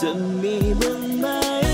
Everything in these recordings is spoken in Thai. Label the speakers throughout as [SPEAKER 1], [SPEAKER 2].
[SPEAKER 1] จะมีบ้างไหม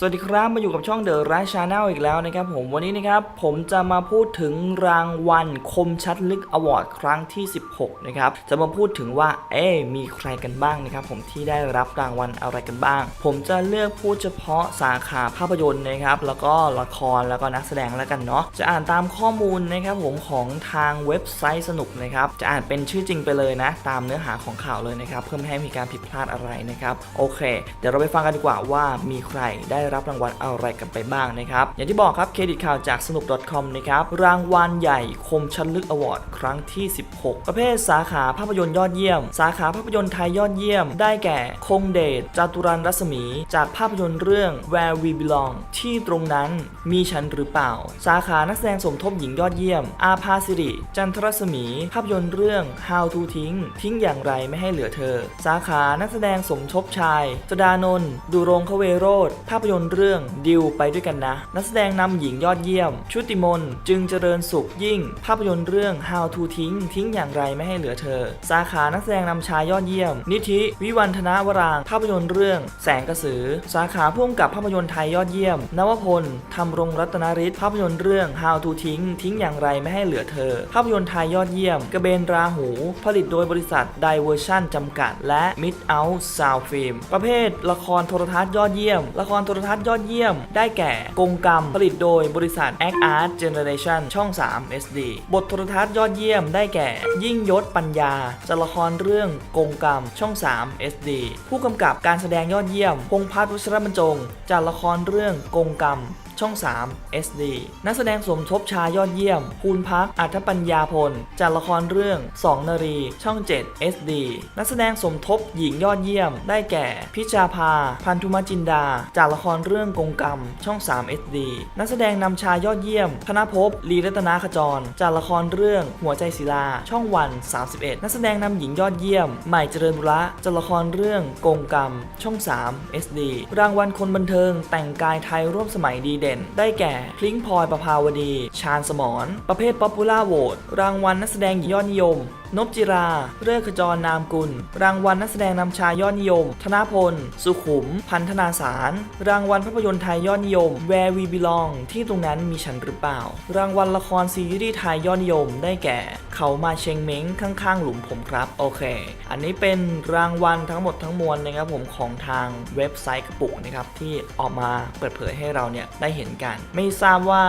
[SPEAKER 1] ส
[SPEAKER 2] วัสดีครับมาอยู่กับช่องเดอะไรชาแนลอีกแล้วนะครับผมวันนี้นะครับผมจะมาพูดถึงรางวัลคมชัดลึกอวอร์ดครั้งที่ 16 นะครับจะมาพูดถึงว่าเอ๊มีใครกันบ้างนะครับผมที่ได้รับรางวัลอะไรกันบ้าง ผมจะเลือกพูดเฉพาะสาขาภาพยนตร์นะครับแล้วก็ละครแล้วก็นักแสดงแล้วกันเนาะจะอ่านตามข้อมูลนะครับผมของทางเว็บไซต์สนุกนะครับจะอ่านเป็นชื่อจริงไปเลยนะ ตามเนื้อหาของข่าวเลยนะครับเพื่อไม่ให้มีการผิดพลาดอะไรนะครับโอเค เดี๋ยวเราไปฟังกันดีกว่าว่ามีใครได้รับรางวัลอะไรกันไปบ้างนะครับ อย่างที่บอกครับเครดิตข่าวจากสนุก .com นะครับ รางวัลใหญ่คมชันลึกอวอร์ดครั้งที่ 16 ประเภทสาขาภาพยนตร์ยอดเยี่ยม สาขาภาพยนตร์ไทยยอดเยี่ยม ได้แก่คงเดชจตุรันรัศมี จากภาพยนตร์เรื่อง Where We Belong ที่ตรงนั้นมีฉันหรือเปล่า สาขานักแสดงสมทบหญิงยอดเยี่ยม อาภาสิริ จันทรศมี ภาพยนตร์เรื่อง How to ทิ้ง ทิ้งอย่างไรไม่ให้เหลือเธอ สาขานักแสดงสมทบชายจดานนท์ดูรงคเวโรธภาพยนตร์นตร์เรื่องดิวไปด้วยกันนะ นักแสดงนำหญิงยอดเยี่ยม ชุติมนจึงเจริญสุขยิ่ง ภาพยนตร์เรื่อง How to ทิ้งทิ้งอย่างไรไม่ให้เหลือเธอ สาขานักแสดงนำชายยอดเยี่ยม นิธิ วิวันธนวราง ภาพยนตร์เรื่อง แสงกระสือ สาขาพ่วงกับภาพยนตร์ไทยยอดเยี่ยม นวพลธรรมรงรัตนฤทธิ์ภาพยนตร์เรื่อง How to ทิ้งทิ้งอย่างไรไม่ให้เหลือเธอ ภาพยนตร์ไทยยอดเยี่ยม กระเบนราหู ผลิตโดยบริษัท Diversion จำกัด และ Mid Out Sound Film ประเภทละครโทรทัศน์ยอดเยี่ยม ละครโทรทัศน์ทัศน์ยอดเยี่ยม ได้แก่กงกรรม ผลิตโดยบริษัท Act Art Generation ช่อง 3 SD บทโทรทัศน์ยอดเยี่ยมได้แก่ ยิ่งยศปัญญาจากละครเรื่องกงกรรม ช่อง 3 SD ผู้กำกับการแสดงยอดเยี่ยม พงพัฒน์วชรบรรจงจากละครเรื่องกงกรรม ช่อง 3 SD นักแสดงสมทบชายยอดเยี่ยมภูนพักอัธปัญญาพล จากละครเรื่อง2นารีช่อง 7 SD นักแสดงสมทบหญิงยอดเยี่ยม ได้แก่ พิชาภา พันธุมาจินดา จากละครเรื่องกงกรรม ช่อง 3 SD นักแสดงนำชายยอดเยี่ยม ธนภพลีรัตนาขจร จากละครเรื่องหัวใจศิลา ช่องวัน 31 นักแสดงนำหญิงยอดเยี่ยม ใหม่เจริญบุระจากละครเรื่องกงกรรม ช่อง 3 SD รางวัลคนบันเทิงแต่งกายไทยร่วมสมัยดีเด่นได้แก่ พลิงพลอยประภาวดี ชาญสมรประเภทป๊อปปูล่าโหวตรางวัลนักแสดงยอดนิยมนพจิรา เลิกขจรนามกุล รางวัลนักแสดงนำชายยอดนิยม ธนพล สุขุม พันธนาสาร รางวัลภาพยนตร์ไทยยอดนิยม Where We Belong ที่ตรงนั้นมีฉันหรือเปล่า รางวัลละครซีรีส์ไทยยอดนิยม ได้แก่ เขามาเชงเม้งข้างๆ หลุมผมครับ โอเค อันนี้เป็นรางวัลทั้งหมดทั้งมวลนะครับผมของทางเว็บไซต์กระปุกนะครับที่ออกมาเปิดเผยให้เราเนี่ยได้เห็นกัน ไม่ทราบว่า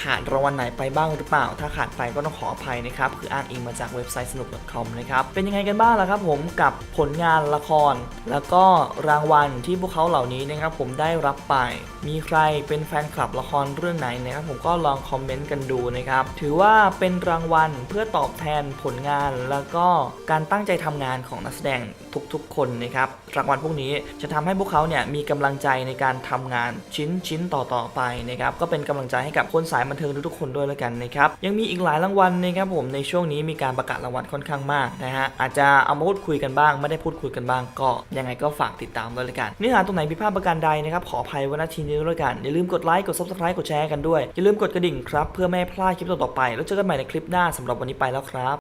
[SPEAKER 2] ขาดรางวัลไหนไปบ้างหรือเปล่า ถ้าขาดไปก็ต้องขออภัยนะครับคืออ้างอิงมาจากเว็บไซต์สนุก .com นะครับ เป็นยังไงกันบ้างล่ะครับผมกับผลงานละคร แล้วก็รางวัลที่พวกเขาเหล่านี้นะครับผมได้รับไป มีใครเป็นแฟนคลับละครเรื่องไหนนะครับผมก็ลองคอมเมนต์กันดูนะครับ ถือว่าเป็นรางวัลเพื่อตอบแทนผลงาน แล้วก็การตั้งใจทำงานของนักแสดงทุกๆ คนนะครับรางวัลพวกนี้จะทำให้พวกเขาเนี่ยมีกำลังใจในการทำงานชิ้นชิ้นต่อๆไปนะครับก็เป็นกำลังใจให้กับคนสายบันเทิงทุกๆคนด้วยแล้วกันนะครับยังมีอีกหลายรางวัลนะครับผมในช่วงนี้มีการประกาศรางวัลค่อน่อนข้างมากนะฮะอาจจะเอามาพูดคุยกันบ้าง ไม่ได้พูดคุยกันบ้าง ก็ยังไงก็ฝากติดตามด้วยละกันเนื้อหาตรงไหนพิพาทประการใดนะครับขออภัยไว้ณทีนี้ด้วยกันอย่าลืมกดไลค์กดซับสไครต์กดแชร์กันด้วยอย่าลืมกดกระดิ่งครับเพื่อไม่ให้พลาดคลิปต่อๆไป แล้วเจอกันใหม่ในคลิปหน้าสำหรับวันนี้ไปแล้วครับ